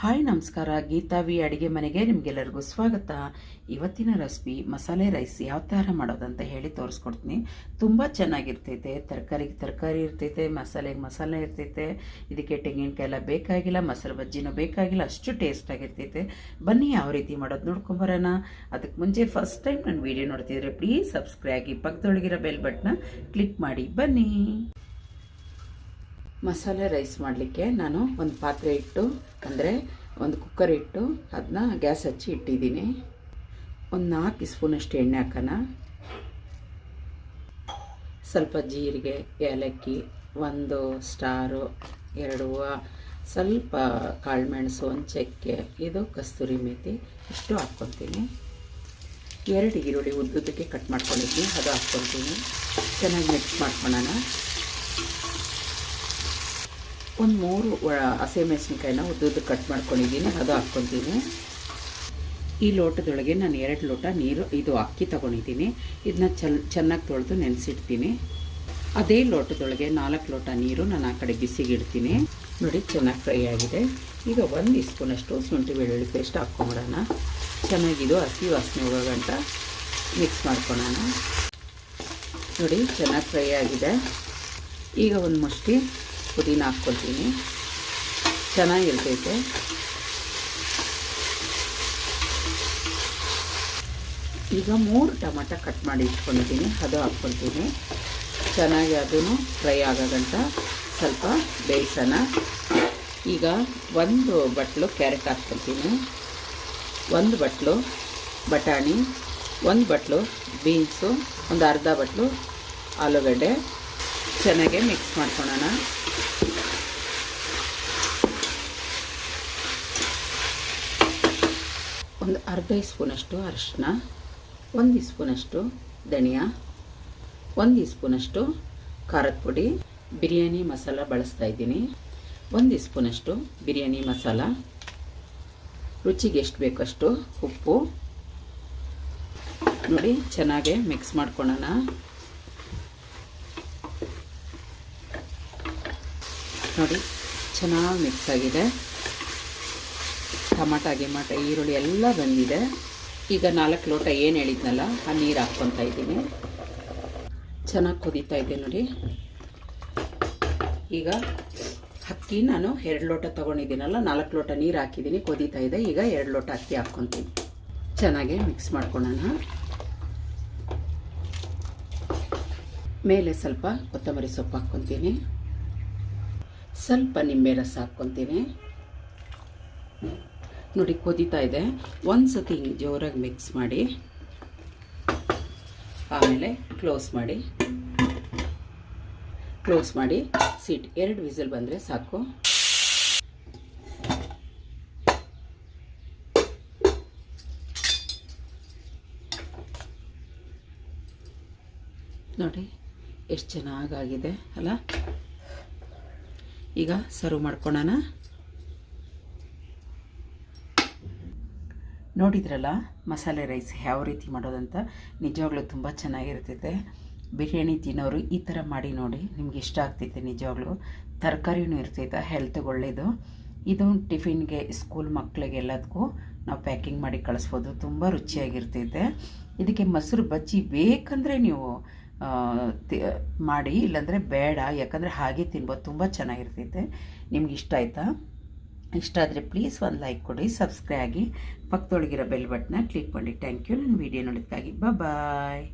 Hi ನಮಸ್ಕಾರ, Geetha V ಅಡುಗೆ ಮನೆಗೆ ನಿಮಗೆಲ್ಲರಿಗೂ ಸ್ವಾಗತ. ಇವತ್ತಿನ ರೆಸಿಪಿ ಮಸಾಲೆ ರೈಸ್ ಯಾವ ಥರ ಮಾಡೋದಂತ ಹೇಳಿ ತೋರಿಸ್ಕೊಡ್ತೀನಿ. ತುಂಬ ಚೆನ್ನಾಗಿರ್ತೈತೆ, ತರಕಾರಿಗೆ ತರಕಾರಿ ಇರ್ತೈತೆ ಮಸಾಲೆಗೆ ಮಸಾಲೆ ಇರ್ತೈತೆ, ಇದಕ್ಕೆ ತೆಂಗಿನಕಾಯಿ ಎಲ್ಲ ಬೇಕಾಗಿಲ್ಲ ಮಸಾಲೆ ಬಜ್ಜಿನೂ ಬೇಕಾಗಿಲ್ಲ, ಅಷ್ಟು ಟೇಸ್ಟ್ ಆಗಿರ್ತೈತೆ. ಬನ್ನಿ ಯಾವ ರೀತಿ ಮಾಡೋದು ನೋಡ್ಕೊಂಬರೋಣ ಅದಕ್ಕೆ ಮುಂಚೆ ಫಸ್ಟ್ ಟೈಮ್ ನಾನು ವೀಡಿಯೋ ನೋಡ್ತಿದ್ರೆ ಪ್ಲೀಸ್ ಸಬ್ಸ್ಕ್ರೈಬ್ ಆಗಿ ಪಕ್ಕದೊಳಗಿರೋ ಬೆಲ್ ಬಟ್ನ ಕ್ಲಿಕ್ ಮಾಡಿ, ಬನ್ನಿ. ಮಸಾಲೆ ರೈಸ್ ಮಾಡಲಿಕ್ಕೆ ನಾನು ಒಂದು ಪಾತ್ರೆ ಇಟ್ಟು, ಅಂದರೆ ಒಂದು ಕುಕ್ಕರ್ ಇಟ್ಟು ಅದನ್ನ ಗ್ಯಾಸ್ ಹಚ್ಚಿ ಇಟ್ಟಿದ್ದೀನಿ. ಒಂದು ನಾಲ್ಕು ಸ್ಪೂನಷ್ಟು ಎಣ್ಣೆ ಹಾಕೋಣ. ಸ್ವಲ್ಪ ಜೀರಿಗೆ, ಏಲಕ್ಕಿ, ಒಂದು ಸ್ಟಾರು, ಎರಡು ಸ್ವಲ್ಪ ಕಾಳುಮೆಣಸು, ಒಂದು ಚಕ್ಕೆ, ಇದು ಕಸ್ತೂರಿ ಮೇಥಿ ಇಷ್ಟು ಹಾಕ್ಕೊತೀನಿ ಎರಡು ಈರುಳ್ಳಿ ಉದ್ದುದ್ದಕ್ಕೆ ಕಟ್ ಮಾಡ್ಕೊಂಡಿದ್ದೀನಿ, ಅದು ಹಾಕ್ಕೊತೀನಿ ಚೆನ್ನಾಗಿ ಮಿಕ್ಸ್ ಮಾಡ್ಕೊಳ್ಳೋಣ. ಒಂದು ಮೂರು ಹಸಿಮೆಣಸಿನ್ಕಾಯಿನ ಉದ್ದುದ್ದು ಕಟ್ ಮಾಡ್ಕೊಂಡಿದ್ದೀನಿ ಅದು ಹಾಕ್ಕೊತೀನಿ ಈ ಲೋಟದೊಳಗೆ ನಾನು ಎರಡು ಲೋಟ ನೀರು ಇದು ಅಕ್ಕಿ ತೊಗೊಂಡಿದ್ದೀನಿ ಇದನ್ನ ಚೆಲ್ ಚೆನ್ನಾಗಿ ತೊಳೆದು ನೆನೆಸಿಡ್ತೀನಿ. ಅದೇ ಲೋಟದೊಳಗೆ ನಾಲ್ಕು ಲೋಟ ನೀರು ನಾನು ಆ ಕಡೆ ಬಿಸಿಗಿಡ್ತೀನಿ. ನೋಡಿ ಚೆನ್ನಾಗಿ ಫ್ರೈ ಆಗಿದೆ. ಈಗ ಒಂದು ಸ್ಪೂನಷ್ಟು ಶುಂಠಿ ಬೆಳ್ಳುಳ್ಳಿ ಪೇಸ್ಟ್ ಹಾಕ್ಕೊಂಬಿಡೋಣ. ಚೆನ್ನಾಗಿದು ಹಸಿ ವಾಸನೆ ಹೋಗೋಗಂಟ ಮಿಕ್ಸ್ ಮಾಡ್ಕೊಳೋಣ. ನೋಡಿ ಚೆನ್ನಾಗಿ ಫ್ರೈ ಆಗಿದೆ. ಈಗ ಒಂದು ಮುಷ್ಟಿ. ಪುದೀನ ಹಾಕ್ಕೊಳ್ತೀನಿ. ಚೆನ್ನಾಗಿರ್ತೈತೆ. ಈಗ ಮೂರು ಟೊಮಟ ಕಟ್ ಮಾಡಿ ಇಟ್ಕೊಂಡಿದ್ದೀನಿ. ಅದು ಹಾಕ್ಕೊಳ್ತೀನಿ. ಚೆನ್ನಾಗಿ ಅದನ್ನು ಫ್ರೈ ಆಗೋಗಂಟ ಸ್ವಲ್ಪ ಬೇಯಿಸೋಣ. ಈಗ ಒಂದು ಬಟ್ಲು ಕ್ಯಾರೆಟ್ ಹಾಕ್ಕೊಳ್ತೀನಿ. ಒಂದು ಬಟ್ಲು ಬಟಾಣಿ, ಒಂದು ಬಟ್ಲು ಬೀನ್ಸು, ಒಂದು ಅರ್ಧ ಬಟ್ಲು ಆಲೂಗಡ್ಡೆ. ಚೆನ್ನಾಗೆ ಮಿಕ್ಸ್ ಮಾಡ್ಕೊಳ್ಳೋಣ. ಒಂದು ಅರ್ಧ ಸ್ಪೂನಷ್ಟು ಅರಿಶಿನ, ಒಂದು ಸ್ಪೂನಷ್ಟು ಧನಿಯಾ, ಒಂದು ಸ್ಪೂನಷ್ಟು ಖಾರದ ಪುಡಿ, ಬಿರಿಯಾನಿ ಮಸಾಲ ಬಳಸ್ತಾ ಇದ್ದೀನಿ. ಒಂದು ಸ್ಪೂನಷ್ಟು ಬಿರಿಯಾನಿ ಮಸಾಲ. ರುಚಿಗೆ ಎಷ್ಟು ಬೇಕಷ್ಟು ಉಪ್ಪು. ನೋಡಿ, ಚೆನ್ನಾಗೆ ಮಿಕ್ಸ್ ಮಾಡ್ಕೊಳ್ಳೋಣ. ನೋಡಿ, ಚೆನ್ನಾಗಿ ಮಿಕ್ಸ್ ಆಗಿದೆ. ಟಮಾಟ ಗಿಮಾಟ ಈರುಳ್ಳಿ ಎಲ್ಲ ಬಂದಿದೆ. ಈಗ ನಾಲ್ಕು ಲೋಟ ಏನು ಹೇಳಿದ್ನಲ್ಲ, ಆ ನೀರು ಹಾಕ್ಕೊತಾ ಇದ್ದೀನಿ. ಚೆನ್ನಾಗಿ ಕುದೀತಾ ಇದೆ ನೋಡಿ. ಈಗ ಅಕ್ಕಿ ನಾನು ಎರಡು ಲೋಟ ತೊಗೊಂಡಿದ್ದೀನಲ್ಲ, ನಾಲ್ಕು ಲೋಟ ನೀರು ಹಾಕಿದ್ದೀನಿ, ಕುದೀತಾ ಇದೆ. ಈಗ ಎರಡು ಲೋಟ ಅಕ್ಕಿ ಹಾಕ್ಕೊತೀನಿ. ಚೆನ್ನಾಗಿ ಮಿಕ್ಸ್ ಮಾಡ್ಕೊಳ್ಳೋಣ ಮೇಲೆ ಸ್ವಲ್ಪ ಕೊತ್ತಂಬರಿ ಸೊಪ್ಪು ಹಾಕ್ಕೊತೀನಿ. ಸ್ವಲ್ಪ ನಿಂಬೆ ರಸ ಹಾಕ್ಕೊತೀನಿ. ನೋಡಿ ಕುದೀತಾ ಇದೆ. ಒಂದು ಸತಿ ಹಿಂಗೆ ಜೋರಾಗಿ ಮಿಕ್ಸ್ ಮಾಡಿ, ಆಮೇಲೆ ಕ್ಲೋಸ್ ಮಾಡಿ ಕ್ಲೋಸ್ ಮಾಡಿ, ಸೀಟ್ ಎರಡು ವಿಸಿಲ್ ಬಂದರೆ ಸಾಕು. ನೋಡಿ ಎಷ್ಟು ಚೆನ್ನಾಗಾಗಿದೆ ಅಲ್ಲ? ಈಗ ಸರ್ವ್ ಮಾಡ್ಕೊಳ್ಳೋಣ ನೋಡಿದ್ರಲ್ಲ, ಮಸಾಲೆ ರೈಸ್ ಯಾವ ರೀತಿ ಮಾಡೋದಂತ? ನಿಜವಾಗ್ಲೂ ತುಂಬ ಚೆನ್ನಾಗಿರ್ತೈತೆ ಬಿರಿಯಾನಿ ತಿನ್ನೋರು ಈ ಥರ ಮಾಡಿ ನೋಡಿ, ನಿಮ್ಗೆ ಇಷ್ಟ ಆಗ್ತೈತೆ ನಿಜವಾಗ್ಲೂ. ತರಕಾರಿನೂ ಇರ್ತೈತೆ ಹೆಲ್ತ್ಗೆ ಒಳ್ಳೆಯದು ಇದು ಟಿಫಿನ್ಗೆ ಸ್ಕೂಲ್ ಮಕ್ಕಳಿಗೆ ಎಲ್ಲದಕ್ಕೂ ನಾವು ಪ್ಯಾಕಿಂಗ್ ಮಾಡಿ ಕಳಿಸ್ಬೋದು. ತುಂಬ ರುಚಿಯಾಗಿರ್ತೈತೆ. ಇದಕ್ಕೆ ಮೊಸರು ಬಜ್ಜಿ ಬೇಕಂದರೆ ನೀವು ಮಾಡಿ, ಇಲ್ಲಾಂದರೆ ಬೇಡ. ಯಾಕಂದರೆ ಹಾಗೆ ತಿನ್ಬೋದು. ತುಂಬ ಚೆನ್ನಾಗಿರ್ತೈತೆ. ನಿಮ್ಗೆ ಇಷ್ಟ ಆಯಿತಾ? ಇಷ್ಟ ಆದರೆ ಪ್ಲೀಸ್ ಒಂದು ಲೈಕ್ ಕೊಡಿ ಸಬ್ಸ್ಕ್ರೈಬ್ ಆಗಿ ಪಕ್ಕದೊಳಗಿರೋ ಬೆಲ್ ಬಟ್ನ ಕ್ಲಿಕ್ ಮಾಡಿ. ಥ್ಯಾಂಕ್ ಯು ನನ್ನ ವೀಡಿಯೋ ನೋಡೋದಕ್ಕಾಗಿ ಬಾಯ್